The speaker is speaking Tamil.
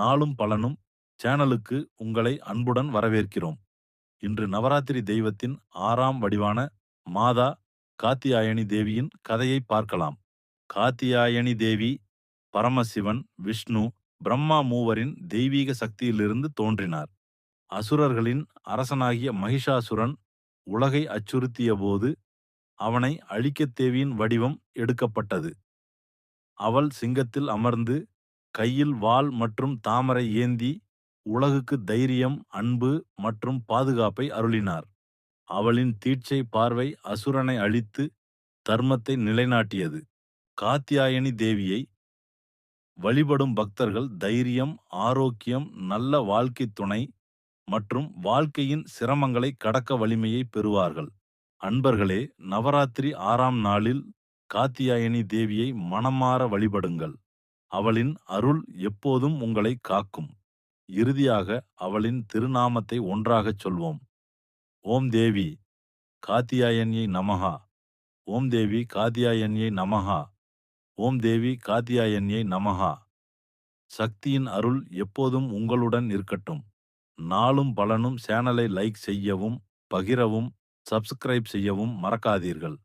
நாளும் பலனும் சேனலுக்கு உங்களை அன்புடன் வரவேற்கிறோம். இன்று நவராத்திரி தெய்வத்தின் ஆறாம் வடிவான மாதா காத்தியாயனி தேவியின் கதையை பார்க்கலாம். காத்தியாயணி தேவி பரமசிவன் விஷ்ணு பிரம்மா மூவரின் தெய்வீக சக்தியிலிருந்து தோன்றினார். அசுரர்களின் அரசனாகிய மகிஷாசுரன் உலகை அச்சுறுத்திய போது அவனை அழிக்கத் தேவியின் வடிவம் எடுக்கப்பட்டது. அவள் சிங்கத்தில் அமர்ந்து கையில் வாள் மற்றும் தாமரை ஏந்தி உலகுக்கு தைரியம் அன்பு மற்றும் பாதுகாப்பை அருளினார். அவளின் தீட்சை பார்வை அசுரனை அழித்து தர்மத்தை நிலைநாட்டியது. காத்தியாயனி தேவியை வழிபடும் பக்தர்கள் தைரியம் ஆரோக்கியம் நல்ல வாழ்க்கை துணை மற்றும் வாழ்க்கையின் சிரமங்களை கடக்க வலிமையை பெறுவார்கள். அன்பர்களே நவராத்திரி ஆறாம் நாளில் காத்தியாயனி தேவியை மனமாற வழிபடுங்கள். அவளின் அருள் எப்போதும் உங்களை காக்கும். இறுதியாக அவளின் திருநாமத்தை ஒன்றாகச் சொல்வோம். ஓம் தேவி காத்தியாயன்யை நமஹா. ஓம் தேவி காத்தியாயன்யை நமஹா. ஓம் தேவி காத்தியாயன்யை நமஹா. சக்தியின் அருள் எப்போதும் உங்களுடன் இருக்கட்டும். நாளும் பலனும் சேனலை லைக் செய்யவும் பகிரவும் சப்ஸ்கிரைப் செய்யவும் மறக்காதீர்கள்.